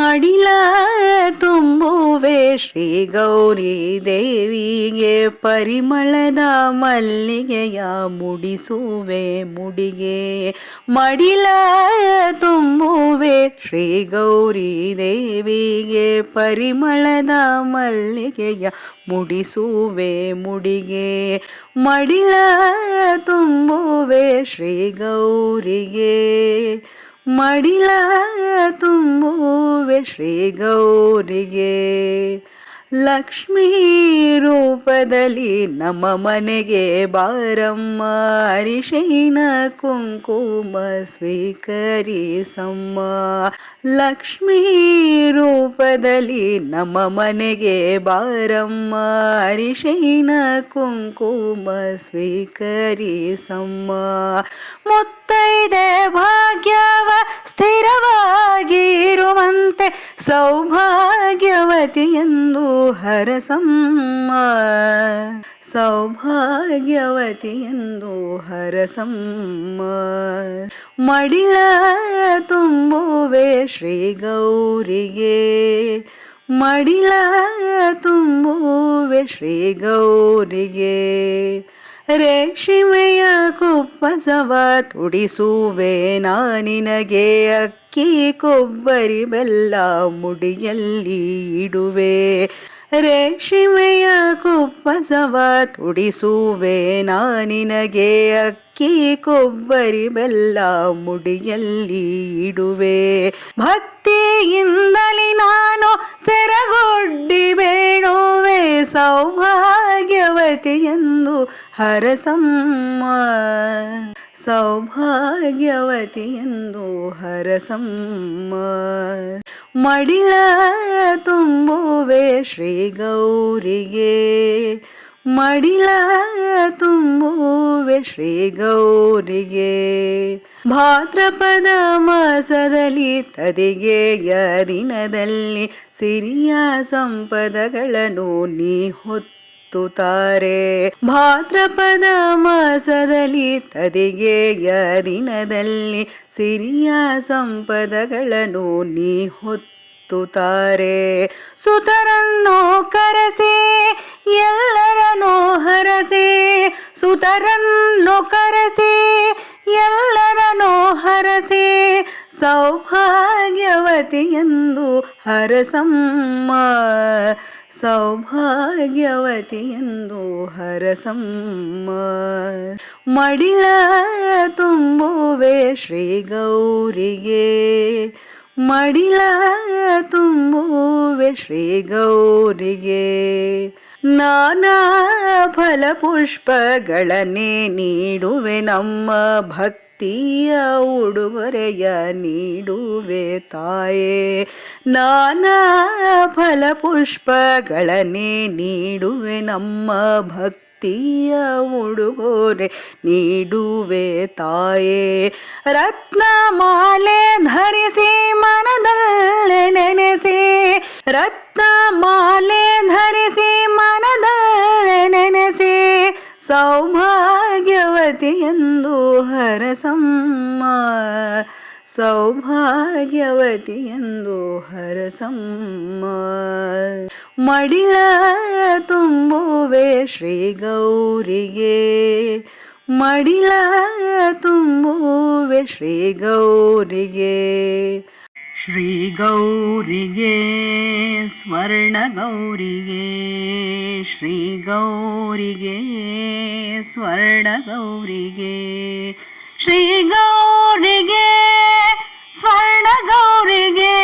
ಮಡಿಲ ತುಂಬುವೆ ಶ್ರೀ ಗೌರಿ ದೇವಿಗೆ ಪರಿಮಳದ ಮಲ್ಲಿಗೆಯ ಮುಡಿಸುವೆ ಮುಡಿಗೆ. ಮಡಿಲ ತುಂಬುವೆ ಶ್ರೀ ಗೌರಿ ದೇವಿಗೆ ಪರಿಮಳದ ಮಲ್ಲಿಗೆಯ ಮುಡಿಸುವೆ ಮುಡಿಗೆ. ಮಡಿಲ ತುಂಬುವೆ ಶ್ರೀ ಗೌರಿಗೆ ಮಡಿಲ ತುಂಬುವೆ ಶ್ರೀ ಗೌರಿಗೆ ಲಕ್ಷ್ಮೀ ರೂಪದಲ್ಲಿ ನಮ್ಮ ಮನೆಗೆ ಬಾರಮ್ಮ, ಅರಿಶಿನ ಕುಂಕುಮ ಸ್ವೀಕರಿಸಮ್ಮ. ಲಕ್ಷ್ಮೀ ರೂಪದಲ್ಲಿ ನಮ್ಮ ಮನೆಗೆ ಬಾರಮ್ಮ, ಅರಿಶಿನ ಕುಂಕುಮ ಸ್ವೀಕರಿಸಮ್ಮ. ಮುತ್ತೈದೆ ಭಾಗ್ಯವ ಸೌಭಾಗ್ಯವತಿಯೆಂದು ಹರಸಮ್ಮ. ಸೌಭಾಗ್ಯವತಿಯೆಂದು ಹರಸಮ್ಮ. ಮಡಿಲ ತುಂಬುವೆ ಶ್ರೀ ಗೌರಿಗೆ. ಮಡಿಲ ತುಂಬುವೆ ಶ್ರೀ ಗೌರಿಗೆ. ರೇಷ್ಮೆಯ ಕುಪ್ಪಸವ ತುಡಿಸುವೆ ನಾನಿನಗೆ ಅಕ್ಕಿ, ಕೊಬ್ಬರಿ, ಬೆಲ್ಲ ಮುಡಿಯಲ್ಲಿ ಇಡುವೆ. ರೇಷ್ಮೆಯ ಕುಪ್ಪಸವ ತುಡಿಸುವೆ ನಾನಿನಗೆ ಅಕ್ಕಿ, ಕೊಬ್ಬರಿ, ಬೆಲ್ಲ ಮುಡಿಯಲ್ಲಿ ಇಡುವೆ. ಭಕ್ತಿಯಿಂದಲೇ ನಾನು ಸೆರಗೊಡ್ಡಿ ಬೇಡುವೆ ಸೌಭಾಗ್ಯವತಿಯೆಂದು ಹರಸಮ್ಮ. ಸೌಭಾಗ್ಯವತಿಯೆಂದು ಹರಸಮ್ಮ. ಮಡಿಲ ತುಂಬುವೆ ಶ್ರೀ ಗೌರಿಗೆ ಮಡಿಲ ತುಂಬುವೆ ಶ್ರೀ ಗೌರಿಗೆ ಭಾದ್ರಪದ ಮಾಸದಲ್ಲಿ ತದಿಗೆಯ ದಿನದಲ್ಲಿ ಸಿರಿಯ ಸಂಪದಗಳನ್ನು ನೀ ಹೊತ್ತುತ್ತಾರೆ ಭಾದ್ರಪದ ಮಾಸದಲ್ಲಿ ತದಿಗೆಯ ದಿನದಲ್ಲಿ ಸಿರಿಯ ಸಂಪದಗಳನ್ನು ನೀ ಹೊತ್ತುತ್ತಾರೆ ಸುತರನ್ನು ಕರೆಸಿ, ಎಲ್ಲರನ್ನು ಹರಸಿ. ಸುತರನ್ನು ಕರೆಸಿ, ಎಲ್ಲರನ್ನು ಹರಸಿ. ಸೌಭಾಗ್ಯವತಿಯೆಂದು ಹರಸಮ್ಮ. ಸೌಭಾಗ್ಯವತಿಯೆಂದು ಹರಸಮ್ಮ. ಮಡಿಳ ತುಂಬುವೆ ಶ್ರೀ ಗೌರಿಗೆ ಮಡಿಳ ತುಂಬುವೆ ಶ್ರೀ ಗೌರಿಗೆ ನಾನಾ ಫಲಪುಷ್ಪಗಳನ್ನೇ ನೀಡುವೆ ನಮ್ಮ ಭಕ್ತಿಯ ಉಡುಗೊರೆಯ ನೀಡುವೆ ತಾಯೇ, ನಾನಾ ಫಲಪುಷ್ಪಗಳನ್ನೇ ನೀಡುವೆ. ನಮ್ಮ ಭಕ್ತಿಯ ಉಡುಗೊರೆ ನೀಡುವೆ ತಾಯೇ, ರತ್ನ ರತ್ನಮಾಲೆ ಧರಿಸಿ ಮನದಲ್ಲೆ ನೆನೆಸಿ ರತ್ನಮಾಲೆ ಧರಿಸಿ ಮನದಲ್ಲೆ ನೆನೆಸಿ ಸೌಭಾಗ್ಯವತಿಯೆಂದು ಹರಸಮ್ಮ. ಸೌಭಾಗ್ಯವತಿಯಂದು ಹರಸಮ್ಮ. ಮಡಿಲ ತುಂಬುವೆ ಶ್ರೀ ಗೌರಿಗೆ ಮಡಿಲ ತುಂಬುವೆ ಶ್ರೀ ಗೌರಿಗೆ ಶ್ರೀ ಗೌರಿಗೆ স্বর্ণಗೌರಿಗೆ ಶ್ರೀ ಗೌರಿಗೆ ಶ್ರೀಗೌರಿಗೆ ಸ್ವರ್ಣಗೌರಿಗೆ ಸ್ವರ್ಣ ಗೌರಿಗೆ.